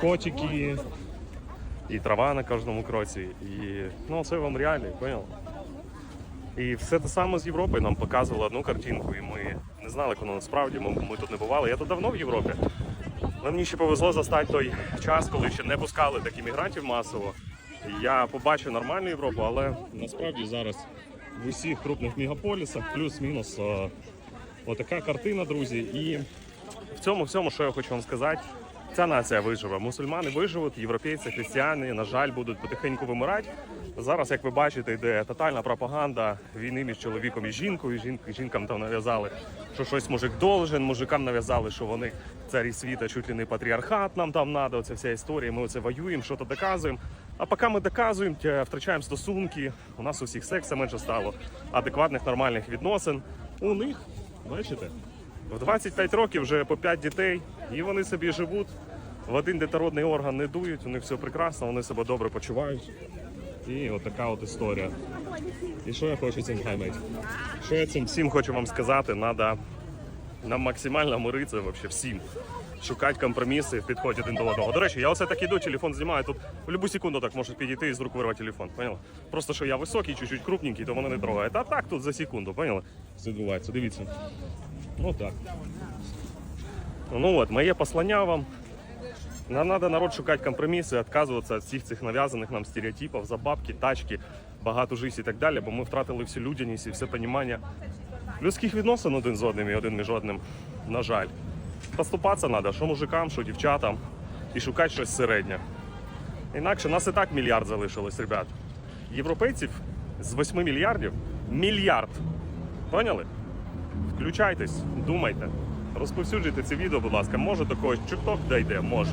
котики, і трава на кожному кроці. І ну, це вам реально, поняв? І все те саме з Європи нам показували одну картинку, і ми не знали, воно насправді. Ми, ми тут не бували. Я тут давно в Європі. Але мені ще повезло застати той час, коли ще не пускали таких мігрантів масово. Я побачив нормальну Європу, але насправді зараз в усіх крупних мегаполісах плюс-мінус е, отака картина, друзі. І в цьому всьому, що я хочу вам сказати, ця нація виживе. Мусульмани виживуть, європейці, християни, на жаль, будуть потихеньку вимирати. Зараз, як ви бачите, йде тотальна пропаганда війни між чоловіком і жінкою. Жінки жінкам там нав'язали, що щось мужик должен, мужикам нав'язали, що вони царі світа, чуть ли не патріархат нам там надо. Оця вся історія. Ми оце воюємо, що то доказуємо. А поки ми доказуємо, втрачаємо стосунки. У нас у всіх секса менше стало, адекватних нормальних відносин. У них, бачите, в 25 років вже по 5 дітей, і вони собі живуть. В один детородний орган не дують, у них все прекрасно, вони себе добре почувають. І от така от історія. І що я хочу цим хаймейт? Що я цим всім хочу вам сказати, треба нам максимально миритися вообще всім. Шукати компроміси в підході один до одного. До речі, я оце так іду, телефон знімаю. Тут в будь-яку секунду так може підійти і з рук вирвати телефон. Поняла? Просто що я високий, чуть-чуть крупненький, то мене не трогає. А так тут за секунду, поняла? Це відбувається. Дивіться. Ну так. Ну от, моє послання вам. Нам треба народ шукати компроміси, відказуватися від всіх цих нав'язаних нам стереотипів за бабки, тачки, багату життя і так далі, бо ми втратили всю людяність і все розуміння людських відносин один з одним і один між одним, на жаль. Поступатися треба, що мужикам, що дівчатам, і шукати щось середнє. Інакше нас і так мільярд залишилось, ребят. Європейців з 8 мільярдів мільярд. Поняли? Включайтесь, думайте. Розповсюджуйте це відео, будь ласка. Може до когось чуток дійде, може.